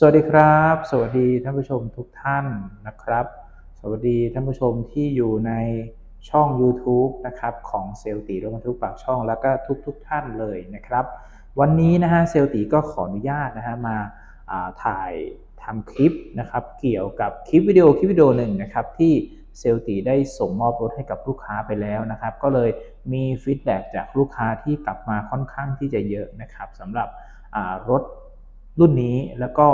สวัสดีครับ สวัสดีท่านผู้ชมทุกท่านนะครับ สวัสดีท่านผู้ชมที่อยู่ในช่อง YouTube นะครับของเซลตีรถบรรทุกปากช่องแล้วก็ทุกทุกๆท่านเลยนะครับ วันนี้นะฮะเซลตีก็ขออนุญาตนะฮะมาาถ่ายทำคลิปนะครับ เกี่ยวกับคลิปวิดีโอคลิปวิดีโอหนึ่งนะครับที่เซลตีได้ส่งมอบรถให้กับลูกค้าไปแล้วนะครับ ก็เลยมีฟีดแบ็จากลูกค้าที่กลับมาค่อนข้างที่จะเยอะนะครับสำหรับรถ รุ่นนี้แล้วก็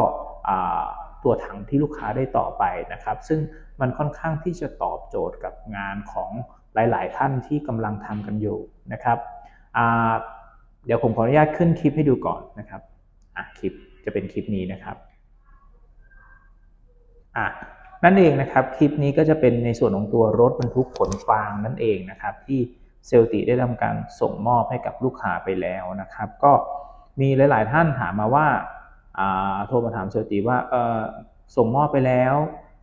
ตัวถังที่ลูกค้าได้ต่อไปนะครับ ซึ่งมันค่อนข้างที่จะตอบโจทย์กับงานของหลาย ๆ ท่านที่กำลังทำกันอยู่นะครับเดี๋ยวผมขออนุญาตขึ้นคลิปให้ดูก่อนนะครับคลิปจะเป็นคลิปนี้นะครับอะนั่นเองนะครับคลิปนี้ก็จะเป็นในส่วนของตัวรถบรรทุกขนฟางนั่นเองนะครับที่เซลติได้ทำการส่งมอบให้กับลูกค้าไปแล้วนะครับ ก็มีหลาย ๆ ท่านถามมาว่า โทรมาถามเซลติว่าส่งมอบไปแล้ว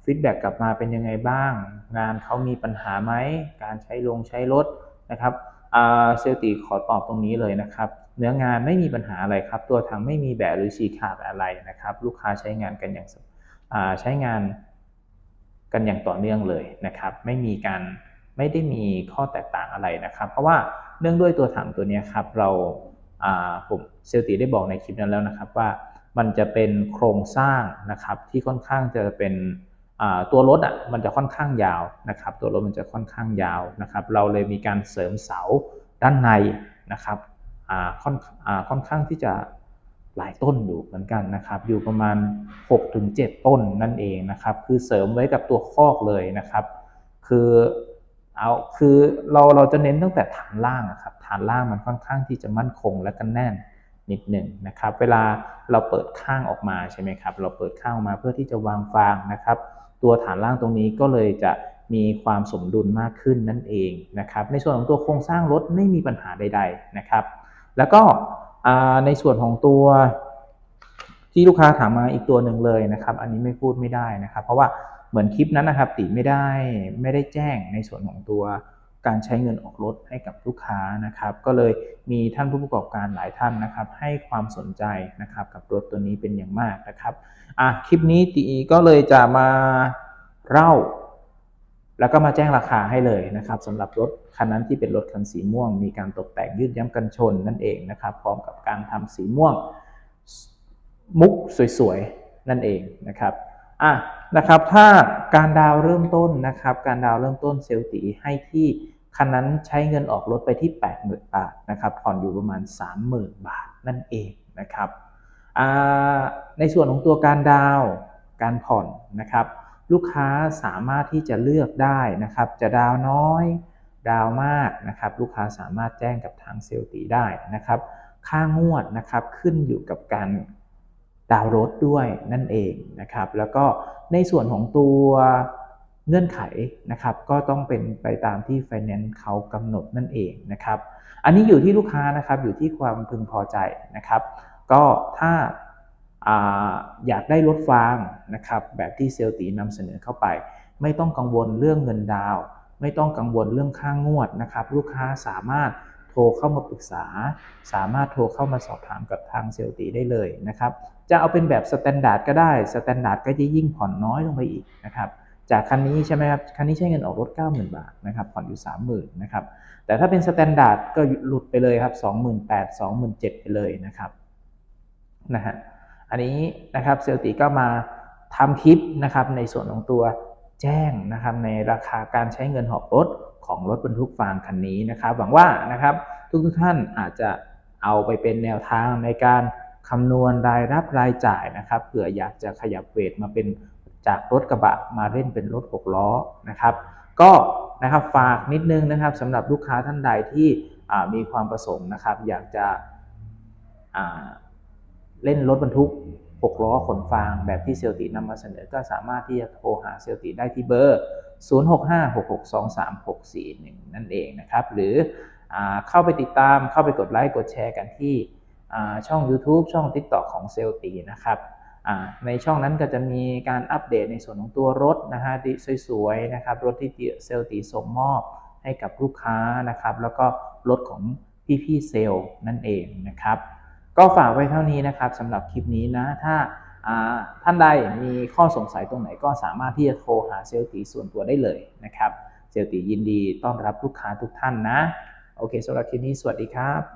ฟีดแบ็กกลับมาเป็นยังไงบ้าง งานเขามีปัญหาไหม การใช้ลงใช้รถนะครับเซลติขอตอบตรงนี้เลยนะครับ เนื้องานไม่มีปัญหาอะไรครับ ตัวถังไม่มีแบะหรือฉีกขาดอะไรนะครับ ลูกค้าใช้งานกันอย่างใช้งานกันอย่างต่อเนื่องเลยนะครับ ไม่มีการไม่ได้มีข้อแตกต่างอะไรนะครับ เพราะว่าเนื่องด้วยตัวถังตัวนี้ครับเราอ่าผมเซลติได้บอกในคลิปนั้นแล้วนะครับว่า มันจะเป็นโครงสร้างนะครับที่ค่อนข้างจะเป็นตัวรถอะมันจะค่อนข้างยาวนะครับตัวรถมันจะค่อนข้างยาวนะครับเราเลยมีการเสริมเสาด้านในนะครับค่อนอค่อนข้างที่จะหลายต้นอยู่เหมือนกันนะครับ อยู่ประมาณ 6-7 ต้นนั่นเองนะครับ คือเสริมไว้กับตัวคอกเลยนะครับ คือเอาคือเราเราจะเน้นตั้งแต่ฐานล่างอะครับฐานล่างมันค่อนข้างที่จะมั่นคงและก็แน่น นิดหนึ่งนะครับ เวลาเราเปิดข้างออกมาใช่ไหมครับ เราเปิดข้างออกมาเพื่อที่จะวางฟางนะครับ ตัวฐานล่างตรงนี้ก็เลยจะมีความสมดุลมากขึ้นนั่นเองนะครับ ในส่วนของตัวโครงสร้างรถไม่มีปัญหาใด ๆนะครับ แล้วก็ในส่วนของตัวที่ลูกค้าถามมาอีกตัวหนึ่งเลยนะครับ อันนี้ไม่พูดไม่ได้นะครับ เพราะว่าเหมือนคลิปนั้นนะครับติไม่ได้ไม่ได้แจ้งในส่วนของตัว การใช้เงินออกรถให้กับลูกค้านะครับ ก็เลยมีท่านผู้ประกอบการหลายท่านนะครับ ให้ความสนใจนะครับกับรถตัวนี้เป็นอย่างมากนะครับอะคลิปนี้ตีก็เลยจะมาเล่า แล้วก็มาแจ้งราคาให้เลยนะครับสำหรับรถคันนั้นที่เป็นรถคันสีม่วง มีการตกแต่งยืดย้ำกันชนนั่นเองนะครับพร้อมกับการทำสีม่วงมุกสวยๆนั่นเองนะครับอะนะครับถ้าการดาวเริ่มต้นนะครับ การดาวเริ่มต้นเซลตีให้ที่ คันนั้นใช้เงินออกรถไปที่ 80,000 บาทนะครับผ่อนอยู่ประมาณ 30,000 บาทนั่นเองนะครับในส่วนของตัวการดาวการผ่อนนะครับ ลูกค้าสามารถที่จะเลือกได้นะครับ จะดาวน้อย ดาวมากนะครับ ลูกค้าสามารถแจ้งกับทางเซลตีได้นะครับ ค่างวดนะครับขึ้นอยู่กับการดาวรถด้วยนั่นเองนะครับ แล้วก็ในส่วนของตัว เงื่อนไขนะครับ ก็ต้องเป็นไปตามที่ไฟแนนซ์เขากำหนดนั่นเองนะครับ อันนี้อยู่ที่ลูกค้านะครับอยู่ที่ความพึงพอใจนะครับ ก็ถ้าอยากได้รถฟางนะครับแบบที่เซลตีนำเสนอเข้าไป ไม่ต้องกังวลเรื่องเงินดาว ไม่ต้องกังวลเรื่องค่างวดนะครับ ลูกค้าสามารถโทรเข้ามาปรึกษา สามารถโทรเข้ามาสอบถามกับทางเซลตีได้เลยนะครับ จะเอาเป็นแบบสแตนดาร์ดก็ได้สแตนดาร์ดก็จะยิ่งผ่อนน้อยลงไปอีกนะครับ จากคันนี้ใช่ไหมครับ คันนี้ใช้เงินออกรถ 90,000 บาทนะครับ ผ่อนอยู่ 30,000นะครับ แต่ถ้าเป็นสแตนดาร์ดก็หลุดไปเลยครับ 28,000 27,000 ไปเลยนะครับนะฮะ อันนี้นะครับเซลติก็มาทำคลิปนะครับในส่วนของตัวแจ้งนะครับในราคาการใช้เงินหอบรถของรถบรรทุกฟางคันนี้นะครับหวังว่านะครับทุกทท่านอาจจะเอาไปเป็นแนวทางในการคำนวณรายรับรายจ่ายนะครับเผื่ออยากจะขยับเวทมาเป็น จากรถกระบะมาเล่นเป็นรถหกล้อนะครับ ก็นะครับฝากนิดนึงนะครับสำหรับลูกค้าท่านใดที่มีความประสงค์นะครับ อยากจะเล่นรถบรรทุก 6 ล้อขนฟางแบบที่เซลตินำมาเสนอก็สามารถที่จะโทรหาเซลติได้ที่เบอร์ 0656623641 นั่นเองนะครับ หรืออเข้าไปติดตามเข้าไปกดไลค์กดแชร์กันที่ช่อง YouTube ช่อง TikTok ของเซลตีนะครับ ในช่องนั้นก็จะมีการอัปเดตในส่วนของตัวรถนะฮะที่สวยๆนะครับรถที่เซลตีส่งมอบให้กับลูกค้านะครับ แล้วก็รถของพี่ๆเซลล์นั่นเองนะครับ ก็ฝากไว้เท่านี้นะครับสำหรับคลิปนี้นะถ้าอ่าท่านใดมีข้อสงสัยตรงไหนก็สามารถที่จะโทรหาเซลล์ตีส่วนตัวได้เลยนะครับเซลล์ตียินดีต้อนรับลูกค้าทุกท่านนะ โอเคสำหรับคลิปนี้สวัสดีครับ